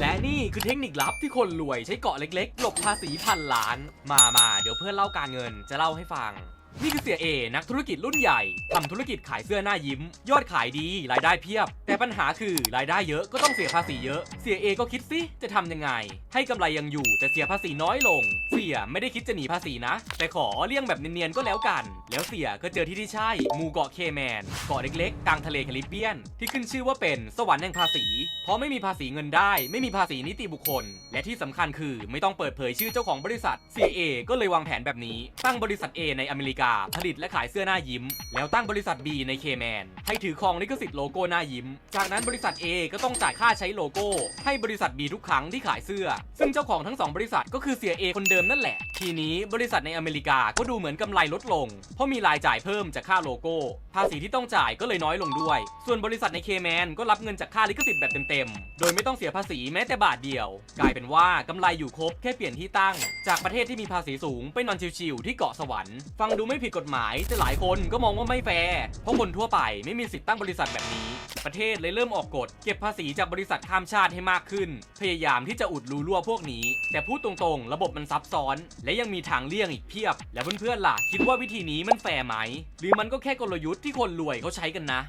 และนี่คือเทคนิคลับที่คนรวยใช้เกาะเล็กๆ หลบภาษีพันล้าน มามาเดี๋ยวเพื่อนเล่าการเงินจะเล่าให้ฟัง นี่คือเสียเอ นักธุรกิจรุ่นใหญ่ทำธุรกิจขายเสื้อหน้ายิ้ม ยอดขายดี รายได้เพียบ แต่ปัญหาคือรายได้เยอะก็ต้องเสียภาษีเยอะ เสียเอก็คิดสิ จะทำยังไง ให้กำไรยังอยู่แต่เสียภาษีน้อยลง เสียไม่ได้คิดจะหนีภาษีนะ แต่ขอเลี่ยงแบบเนียนๆก็แล้วกัน แล้วเสียก็เจอที่ที่ใช่หมู่เกาะเคแมน เกาะเล็กๆ กลางทะเลแคริบเบียน ที่ขึ้นชื่อว่าเป็นสวรรค์แห่งภาษี เพราะไม่มีภาษีเงินได้ ไม่มีภาษีนิติบุคคล และที่สำคัญคือไม่ต้องเปิดเผยชื่อเจ้าของบริษัท CA ก็เลยวางแผนแบบนี้ ตั้งบริษัท A ในอเมริกาผลิตและขายเสื้อหน้ายิ้ม แล้วตั้งบริษัท B ในเคแมนให้ถือครองลิขสิทธิ์โลโก้หน้ายิ้ม จากนั้นบริษัท A ก็ต้องจ่ายค่าใช้โลโก้ ให้บริษัท B ทุกครั้งที่ขายเสื้อ ซึ่งเจ้าของทั้งสองบริษัทก็คือเสีย A คนเดิมนั่นแหละ ทีนี้บริษัทในอเมริกาก็ดูเหมือนกำไรลดลง เพราะมีรายจ่ายเพิ่มจากค่าโลโก้ ภาษีที่ต้องจ่ายก็เลยน้อยลงด้วย ส่วนบริษัทในเคแมนก็รับเงินจากค่าลิขสิทธิ์แบบเต็มๆ โดยไม่ต้องเสียภาษีแม้แต่บาทเดียว กลายเป็นว่ากำไรอยู่ครบแค่เปลี่ยนที่ตั้ง จากประเทศที่มีภาษีสูงไปนอนชิวๆที่เกาะสวรรค์ฟังดูไม่ผิดกฎหมาย แต่หลายคนก็มองว่าไม่แฟร์เพราะคนทั่วไปไม่มีสิทธิ์ตั้งบริษัทแบบนี้ ประเทศเลยเริ่มออกกฎ เก็บภาษีจากบริษัทข้ามชาติให้มากขึ้น พยายามที่จะอุดรูรั่วพวกนี้ แต่พูดตรงๆ ระบบมันซับซ้อน และยังมีทางเลี่ยงอีกเพียบ แล้วเพื่อนๆล่ะคิดว่าวิธีนี้มันแฟร์ไหม หรือมันก็แค่กลยุทธ์ที่คนรวยเขาใช้กันนะ